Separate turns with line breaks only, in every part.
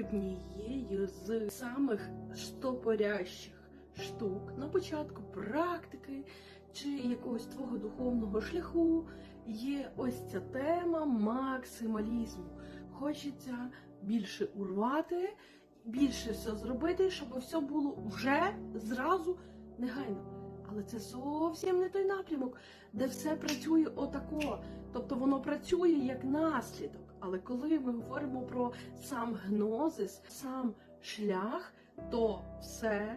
Однією з самих стопорящих штук на початку практики чи якогось твого духовного шляху є ось ця тема максималізму. Хочеться більше урвати, більше все зробити, щоб все було вже зразу негайно. Але це зовсім не той напрямок, де все працює отако. Тобто воно працює як наслідок. Але коли ми говоримо про сам гнозис, сам шлях, то все,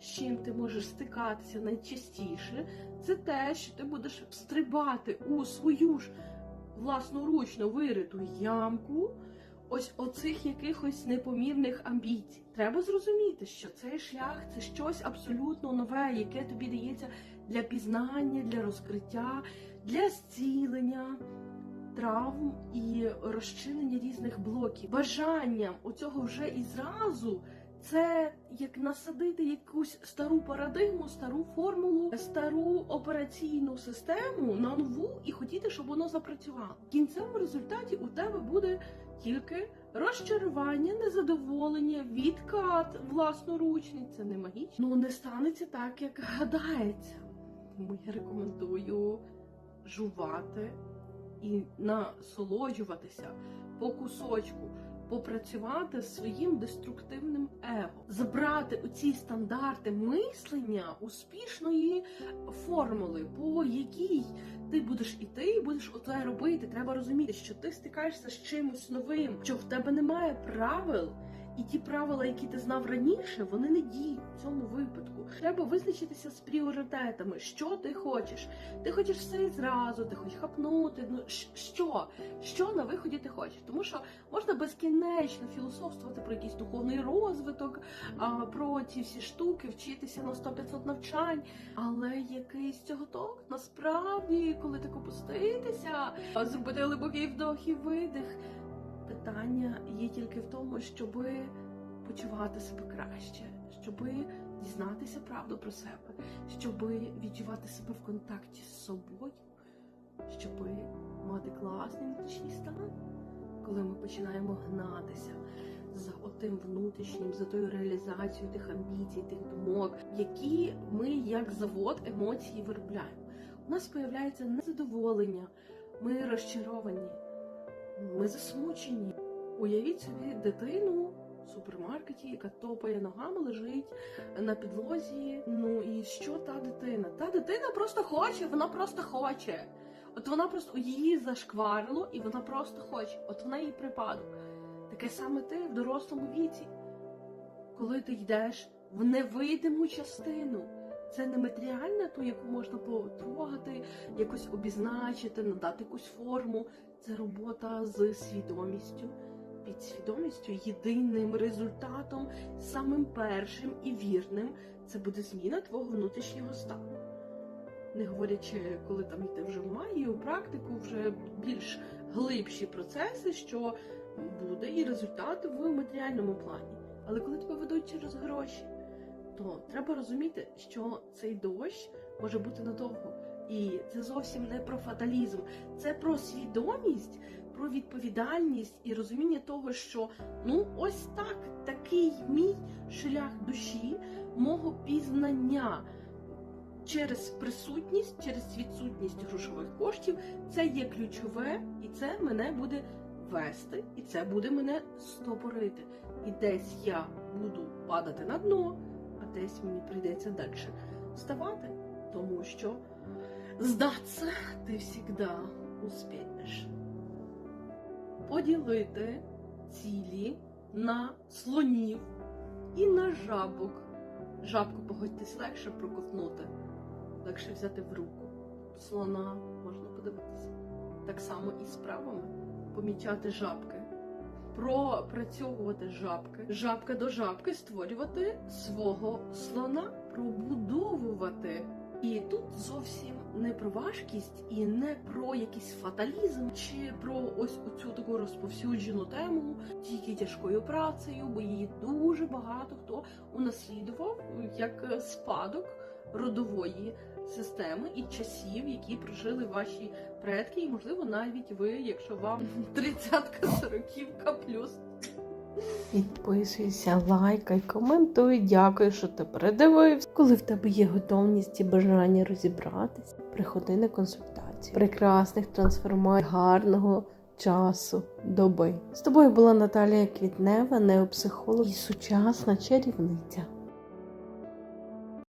з чим ти можеш стикатися найчастіше, це те, що ти будеш стрибати у свою ж власноручно вириту ямку. Ось оцих якихось непомірних амбіцій. Треба зрозуміти, що цей шлях це щось абсолютно нове, яке тобі дається для пізнання, для розкриття, для зцілення травм і розчинення різних блоків. Бажанням у цього вже і зразу це як насадити якусь стару парадигму, стару формулу, стару операційну систему на нову і хотіти, щоб воно запрацювало. В кінцевому результаті у тебе буде тільки розчарування, незадоволення, відкат власноручний. Це не магічно. Ну не станеться так, як гадається. Тому я рекомендую жувати і насолоджуватися по кусочку, попрацювати з своїм деструктивним его, забрати оці стандарти мислення успішної формули, по якій ти будеш іти і будеш оце робити. Треба розуміти, що ти стикаєшся з чимось новим, що в тебе немає правил. І ті правила, які ти знав раніше, вони не діють в цьому випадку. Треба визначитися з пріоритетами, що ти хочеш. Ти хочеш все і зразу, ти хочеш хапнути. Ну що? Що на виході ти хочеш? Тому що можна безкінечно філософствувати про якийсь духовний розвиток, а, про ці всі штуки, вчитися на 100-500 навчань. Але який з цього толк? Насправді, коли так опуститися, зробити глибокий вдох і видих. Питання є тільки в тому, щоб почувати себе краще, щоб дізнатися правду про себе, щоб відчувати себе в контакті з собою, щоб мати класний внутрішній стан, коли ми починаємо гнатися за отим внутрішнім, за тою реалізацією тих амбіцій, тих думок, які ми як завод емоцій виробляємо. У нас появляється незадоволення, ми розчаровані. Ми засмучені. Уявіть собі дитину в супермаркеті, яка топає ногами, лежить на підлозі. Ну і що та дитина? Та дитина просто хоче, вона просто хоче. От вона просто її зашкварило, і вона просто хоче. От вона їй припадок. Таке саме ти в дорослому віці, коли ти йдеш в невидиму частину. Це не матеріальна, ту, яку можна потрогати, якось обізначити, надати якусь форму. Це робота з свідомістю, підсвідомістю. Єдиним результатом, самим першим і вірним, це буде зміна твого внутрішнього стану. Не говорячи, коли там йти вже в магію, практику, вже більш глибші процеси, що буде і результат в матеріальному плані. Але коли тебе ведуть через гроші, то треба розуміти, що цей дощ може бути надовго. І це зовсім не про фаталізм, це про свідомість, про відповідальність і розуміння того, що ну ось так, такий мій шлях душі, мого пізнання через присутність, через відсутність грошових коштів, це є ключове, і це мене буде вести, і це буде мене стопорити. І десь я буду падати на дно, а десь мені прийдеться далі вставати, тому що здатися ти завжди успієш. Поділити цілі на слонів і на жабок. Жабку погодьтесь легше проковтнути, легше взяти в руку. Слона можна подивитися. Так само і справами помічати жабки, пропрацьовувати жабки, жабка до жабки створювати свого слона, пробудовувати. І тут зовсім не про важкість і не про якийсь фаталізм, чи про ось оцю таку розповсюджену тему тільки тяжкою працею, бо її дуже багато хто унаслідував як спадок родової системи і часів, які прожили ваші предки, і можливо навіть ви, якщо вам тридцятка, сороківка плюс. Підписуйся, лайкай, коментуй. Дякую, що ти передивився. Коли в тебе є готовність і бажання розібратися, приходи на консультацію. Прекрасних трансформацій, гарного часу, доби. З тобою була Наталія Квітнева, неопсихолог і сучасна чарівниця.